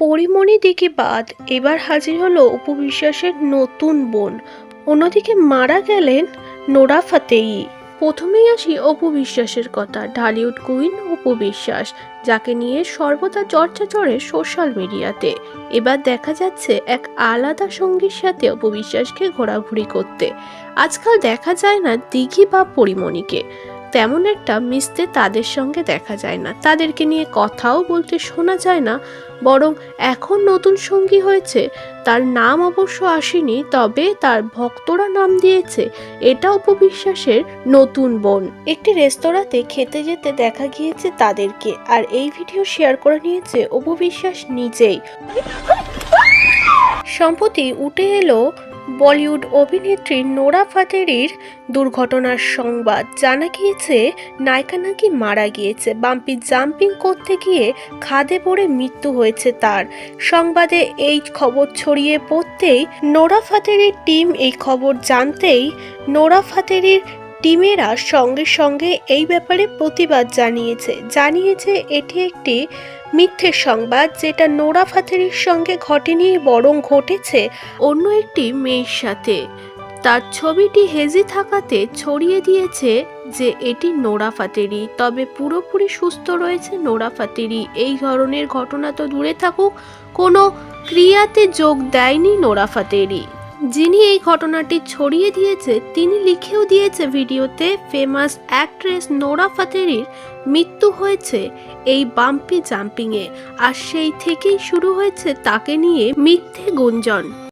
পরিমণি দিকে বাদ, এবার হাজির হলো উপবিশ্বাসের নতুন বোন। অন্যদিকে মারা গেলেন নোরা ফাতেই প্রথমেই আসি অপু বিশ্বাসের কথা, ঢালিউড কুইন অপু বিশ্বাস যাকে নিয়ে সর্বদা চর্চা চড়ে সোশ্যাল মিডিয়াতে। এবার দেখা যাচ্ছে এক আলাদা সঙ্গীর সাথে অপু বিশ্বাসকে ঘোরাঘুরি করতে। আজকাল দেখা যায় না দিঘি বা পরিমণিকে। তেমন একটা মিশতে তাদের সঙ্গে দেখা যায় না। তাদেরকে নিয়ে কথাও বলতে শোনা যায় না, বরং এখন নতুন সঙ্গী হয়েছে, তার নাম অবশ্য আসেনি, তবে তার ভক্তরা নাম দিয়েছে, এটা উপবিশ্বাসের নতুন বোন। একটি রেস্তোরাঁতে খেতে যেতে দেখা গিয়েছে তাদেরকে, আর এই ভিডিও শেয়ার করে নিয়েছে উপবিশ্বাস নিজেই। সম্প্রতি উঠে এলো বলিউড অভিনেত্রী নোরা ফাতেরির দুর্ঘটনার সংবাদ। জানা গিয়েছে, নায়িকা নাকি মারা গিয়েছে। বাম্পি জাম্পিং করতে গিয়ে খাদে পড়ে মৃত্যু হয়েছে তার। সংবাদে এই খবর ছড়িয়ে পড়তেই নোরা ফাতেরির টিম এই খবর জানতেই নোরা ফাতেরির টিমেরা সঙ্গে সঙ্গে এই ব্যাপারে প্রতিবাদ জানিয়েছে। জানিয়েছে, এটি একটি মিথ্যে সংবাদ যেটা নোরা ফাতেরির সঙ্গে ঘটেনি, বরং ঘটেছে অন্য একটি মেয়ের সাথে। তার ছবিটি হেজি থাকাতে ছড়িয়ে দিয়েছে যে এটি নোরা ফাতেরি। তবে পুরোপুরি সুস্থ রয়েছে নোরা ফাতেরি। এই ধরনের ঘটনা তো দূরে থাকুক, কোনো ক্রিয়াতে যোগ দেয়নি নোরা ফাতেরি। যিনি এই ঘটনাটি ছড়িয়ে দিয়েছে, তিনি লিখেও দিয়েছে ভিডিওতে, ফেমাস অ্যাক্ট্রেস নোরা ফাতেরির মৃত্যু হয়েছে এই বাম্পি জাম্পিংয়ে, আর সেই থেকেই শুরু হয়েছে তাকে নিয়ে মিথ্যে গুঞ্জন।